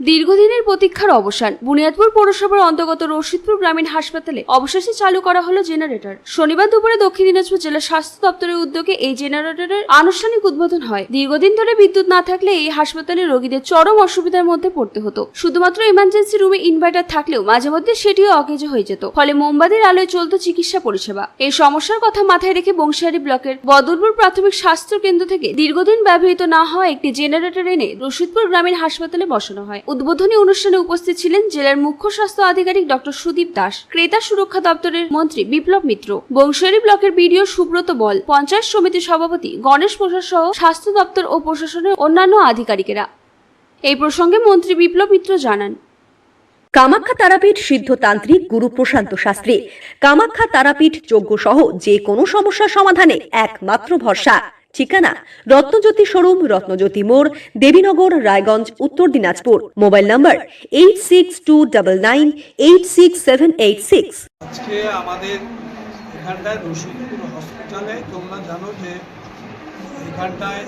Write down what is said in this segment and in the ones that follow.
দীর্ঘদিনের প্রতীক্ষার অবসান। বুনিয়াদপুর পৌরসভার অন্তর্গত রশিদপুর গ্রামীণ হাসপাতালে অবশেষে চালু করা হলো জেনারেটর। শনিবার দুপুরে দক্ষিণ দিনাজপুর জেলা স্বাস্থ্য দপ্তরের উদ্যোগে এই জেনারেটরের আনুষ্ঠানিক উদ্বোধন হয়। দীর্ঘদিন ধরে বিদ্যুৎ না থাকলে এই হাসপাতালে রোগীদের চরম অসুবিধার মধ্যে পড়তে হতো। শুধুমাত্র ইমার্জেন্সি রুমে ইনভার্টার থাকলেও মাঝে মধ্যে সেটিও অকেজ হয়ে যেত। ফলে মোমবাতির আলোয় চলতো চিকিৎসা পরিষেবা। এই সমস্যার কথা মাথায় রেখে বংশিয়ারি ব্লকের বদরপুর প্রাথমিক স্বাস্থ্য কেন্দ্র থেকে দীর্ঘদিন ব্যবহৃত না হওয়া একটি জেনারেটর এনে রশিদপুর গ্রামীণ হাসপাতালে বসানো হয়। উদ্বোধনী অনুষ্ঠানে উপস্থিত ছিলেন জেলার মুখ্য স্বাস্থ্য আধিকারিক ডক্টর সুদীপ দাস, ক্রেতা সুরক্ষা দপ্তরের মন্ত্রী বিপ্লব মিত্র বংশিয়ারি ব্লকের বিডিও সুব্রত বল, পঞ্চায়েত সমিতির সভাপতি গণেশ প্রসাদ সহ স্বাস্থ্য দপ্তর ও প্রশাসনের অন্যান্য আধিকারিকেরা। এই প্রসঙ্গে মন্ত্রী বিপ্লব মিত্র জানান। কামাখ্যা তারাপীঠ সিদ্ধতান্ত্রিক গুরু প্রশান্ত শাস্ত্রী। কামাখ্যা তারাপীঠ যজ্ঞ সহ যে কোনো সমস্যার সমাধানে একমাত্র ভরসা। ঠিকানা রত্নজ্যোতি শোরুম, রত্নজ্যোতি মোড়, Debinagar, Raiganj, Uttar Dinajpur. Mobile number eight six two double nine eight six seven eight six আজকে আমাদের এখানটায় হসপিটালে তোমরা জানো যে এখানটায়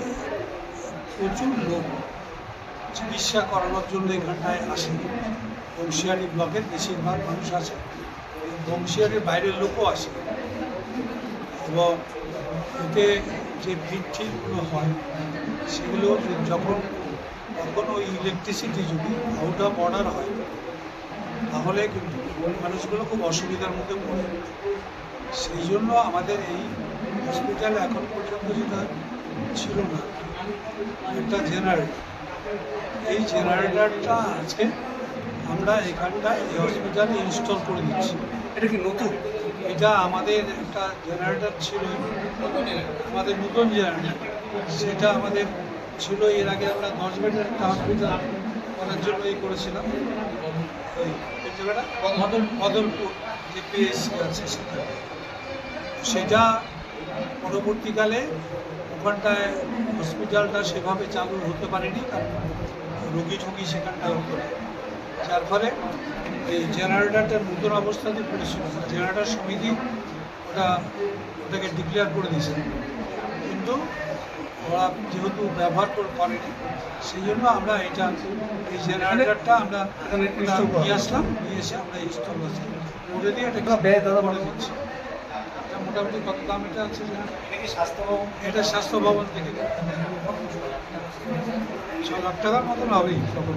প্রচুর লোক চিকিৎসা করানোর জন্য এখানটায় আসে। বংশিয়ারি ব্লকের বেশিরভাগ মানুষ বংশিয়ারির বাইরের লোকও আসে। এবং এতে যে ঠিকগুলো হয়, সেগুলো যখন কখনো ইলেকট্রিসিটি যদি আউট অফ অর্ডার হয়, তাহলে কিন্তু মানুষগুলো খুব অসুবিধার মধ্যে পড়ে। সেই জন্য আমাদের এই হসপিটাল এখন পর্যন্ত যেটা ছিল না, একটা জেনারেটর এই জেনারেটরটা আছে আমরা এখানটায় এই হসপিটালে ইনস্টল করে দিচ্ছি। এটা কি নতুন? এটা আমাদের একটা জেনারেটর ছিল। আমাদের নতুন জেনারেটর সেটা আমাদের ছিল এর আগে আমরা দশ বেডের একটা হসপিটাল করার জন্য এই করেছিলাম। ওই জায়গাটা? বদলপুর যে পিএসসি আছে সেটা সেটা পরবর্তীকালে ওখানটায় হসপিটালটা সেভাবে চালু হতে পারেনি। কারণ রোগী ঠুগি সেখানটা হতো না। যার ফলে এই জেনারেটরটার নতুন অবস্থাতে পড়েছিল। জেনারেটার সমিতি ওটা ওটাকে ডিক্লেয়ার করে দিয়েছে। কিন্তু ওরা যেহেতু ব্যবহার করে করেনি সেই জন্য আমরা এটা এই জেনারেটরটা আমরা নিয়ে আসলাম নিয়ে এসে আমরা ইনস্টল করে দিয়ে এটা ব্যয় দাদা বলে। দিচ্ছি। মোটামুটি কত দাম এটা আছে এটা কি স্বাস্থ্য ভবন এটা স্বাস্থ্য থেকে। ছ লাখ টাকার মতন হবেই সকল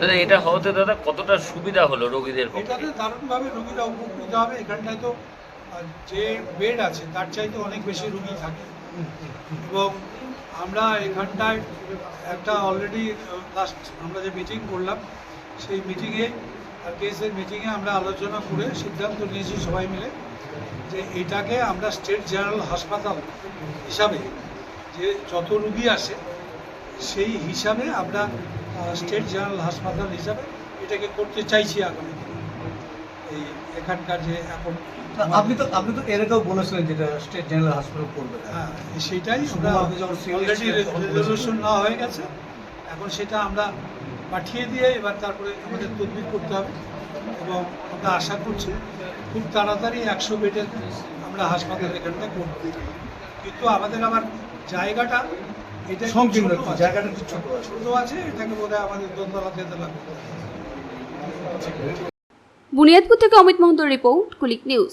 দাদা এটা হওয়াতে দাদা কতটা সুবিধা হলো রোগীদের এটাতে দারুণভাবে রোগীরা উপকৃত হবে। এখানটায় তো যে বেড আছে তার চাইতে অনেক বেশি রোগী থাকে। এবং আমরা এখানটায় একটা অলরেডি লাস্ট আমরা যে মিটিং করলাম সেই মিটিংয়ে আর কেসের মিটিংয়ে আমরা আলোচনা করে সিদ্ধান্ত নিয়েছি সবাই মিলে যে এটাকে আমরা স্টেট জেনারেল হাসপাতাল হিসাবে যে যত রুগী আসে সেই হিসাবে আমরা স্টেট জেনারেল হাসপাতাল হিসাবে এটাকে করতে চাইছি আগামী এই এখানকার যে এখন আপনি তো আপনি তো এর আগেও বলেছিলেন যেটা স্টেট জেনারেল হাসপাতাল করবে। হ্যাঁ সেটাই আমরা অলরেডি রেজলিউশন নেওয়া হয়ে গেছে। এখন সেটা আমরা পাঠিয়ে দিয়ে এবার তারপরে আমাদের তদবির করতে হবে এবং আমরা আশা করছি খুব তাড়াতাড়ি একশো বেডের আমরা হাসপাতাল এখানটা করব। কিন্তু আমাদের আবার জায়গাটা এটা একটু সংকীর্ণ জায়গাটা একটু ছোট আছে। ছোট আছে এটাকে বোধহয় আমাদের দোতলা তেতলা করতে বুনিয়াদপুর থেকে অমিত মহন্ত রিপোর্ট কুলিক নিউজ।